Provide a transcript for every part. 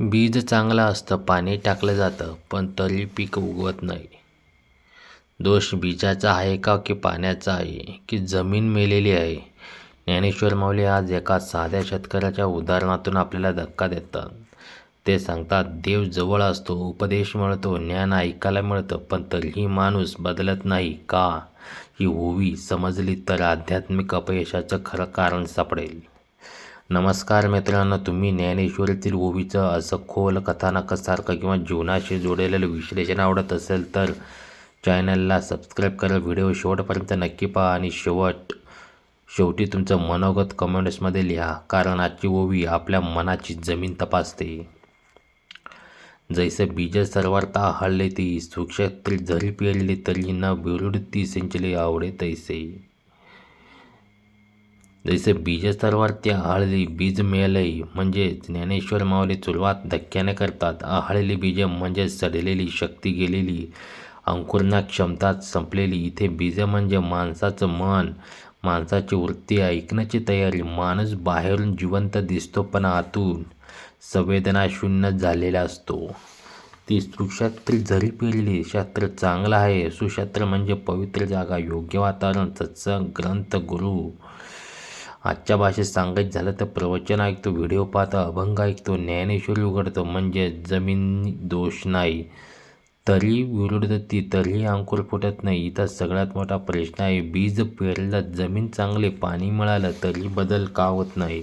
बीज चांगलं असतं पाणी टाकलं जातं पण तरी पीक उगवत नाही. दोष बीजाचा आहे का की पाण्याचा आहे की जमीन मेलेली आहे? ज्ञानेश्वर माऊली आज एका साध्या शेतकऱ्याच्या उदाहरणातून आपल्याला धक्का देतात. ते सांगतात देव जवळ असतो उपदेश मिळतो ज्ञान ऐकायला मिळतं पण तरीही माणूस बदलत नाही का? ही ओवी समजली तर आध्यात्मिक अपयशाचं खरं कारण सापडेल. नमस्कार मित्रांनो तुम्ही ज्ञानेश्वरीतील ओवीचं असं खोल कथानकासारखं किंवा जीवनाशी जोडलेलं विश्लेषण आवडत असेल तर चॅनलला सबस्क्राईब करा व्हिडिओ शेवटपर्यंत नक्की पहा आणि शेवट शेवटी तुमचं मनोगत कमेंट्समध्ये लिहा कारण आजची ओवी आपल्या मनाची जमीन तपासते. जैसे बीज सर्वार्थ हळले ती सुक्षेत्री झरी पेरली तरी न बिरुडती सिंचले आवडे तैसे. जैसे बीज आळली बीज मिळालंय म्हणजे ज्ञानेश्वर माऊली सुरुवात धक्क्याने करतात. आहळली बीज म्हणजे सडलेली शक्ती गेलेली अंकुरणा क्षमता संपलेली. इथे बीज म्हणजे माणसाचं मन माणसाची वृत्ती ऐकण्याची तयारी. माणूस बाहेरून जिवंत दिसतो पण आतून संवेदना शून्य झालेला असतो. ती सुक्षेत्र जरी पेरली शास्त्र चांगलं आहे. सुशास्त्र म्हणजे पवित्र जागा योग्य वातावरण सत्संग ग्रंथ गुरु. आजच्या भाषेत सांगायचं झालं तर प्रवचन ऐकतो व्हिडिओ पाहतो अभंग ऐकतो ज्ञानेश्वरी उघडतो म्हणजे जमीन दोष नाही. तरी विरुद्ध ती तरीही अंकुर फुटत नाही. इथं सगळ्यात मोठा प्रश्न आहे बीज पेरलं जमीन चांगले पाणी मिळालं तरी बदल का होत नाही?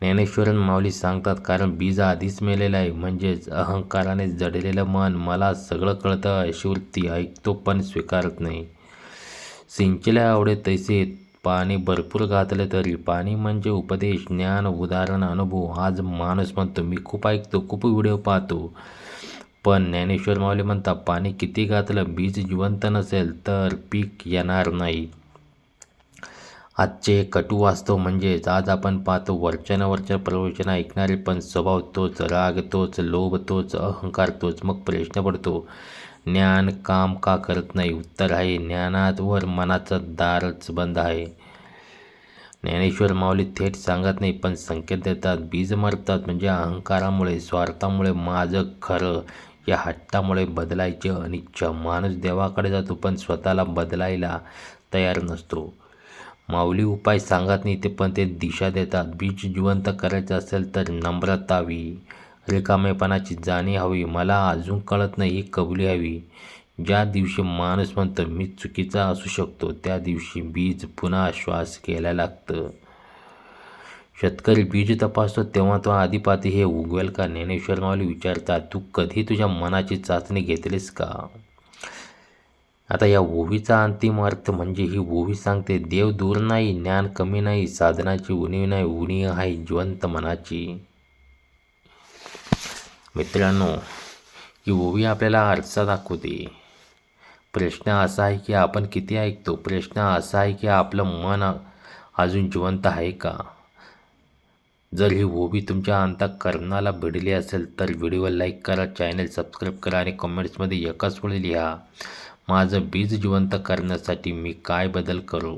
ज्ञानेश्वरन माऊली सांगतात कारण बीज आधीच मेलेलं आहे म्हणजेच अहंकाराने जडलेलं मन. मला सगळं कळतं अशी वृत्ती ऐकतो पण स्वीकारत नाही. सिंचल्या आवडे तैसे पाणी भरपूर घातलं तरी पाणी म्हणजे उपदेश ज्ञान उदाहरण अनुभव. आज माणूस म्हणतो मी खूप ऐकतो खूप व्हिडिओ पाहतो. पण ज्ञानेश्वर माऊली म्हणतात पाणी किती घातलं बीज जिवंत नसेल तर पीक येणार नाही. आजचे कटू वास्तव म्हणजेच आज आपण पाहतो वरच्या प्रवचन ऐकणारे पण स्वभाव तोच राग तोच लोभ तोच अहंकार तोच. मग प्रश्न पडतो ज्ञान काम का करत नाही? उत्तर आहे ज्ञानावर मनाचं दारच बंद आहे. ज्ञानेश्वर माऊली थेट सांगत नाही पण संकेत देतात बीज मरतात म्हणजे अहंकारामुळे स्वार्थामुळे माझं खरं या हट्टामुळे बदलायचे अनिच्छा. माणूस देवाकडे जातो पण स्वतःला बदलायला तयार नसतो. माऊली उपाय सांगत नाही ते पण ते दिशा देतात. बीज जिवंत करायचं असेल तर नम्रता हवी. रिकामेपणाची जाणीव हवी. मला अजून कळत नाही ही कबुली हवी. ज्या दिवशी माणूस म्हणतो मी चुकीचा असू शकतो त्या दिवशी बीज पुन्हा श्वास घ्यायला लागतं. शेतकरी बीज तपासतो तेव्हा तो आधीपाती हे उगवेल का? ज्ञानेश्वर माऊली विचारतात तू कधी तुझ्या मनाची चाचणी घेतलीस का? आता या ओवीचा अंतिम अर्थ म्हणजे ही ओवी सांगते देव दूर नाही ज्ञान कमी नाही साधनाची उणीव नाही उणीव आहे जिवंत मनाची. मित्रांनो ही ओवी आपल्याला आरसा दाखवते. प्रश्न असा आहे की आपण किती ऐकतो? प्रश्न असा आहे की आपलं मन अजून जिवंत आहे का? जर ही ओवी तुमच्या अंतकरणाला भिडली असेल तर व्हिडिओ लाईक करा चॅनल सबस्क्राईब करा आणि कमेंट्समध्ये एकाच वेळी लिहा. माझं बीज जिवंत करण्यासाठी मी काय बदल करू?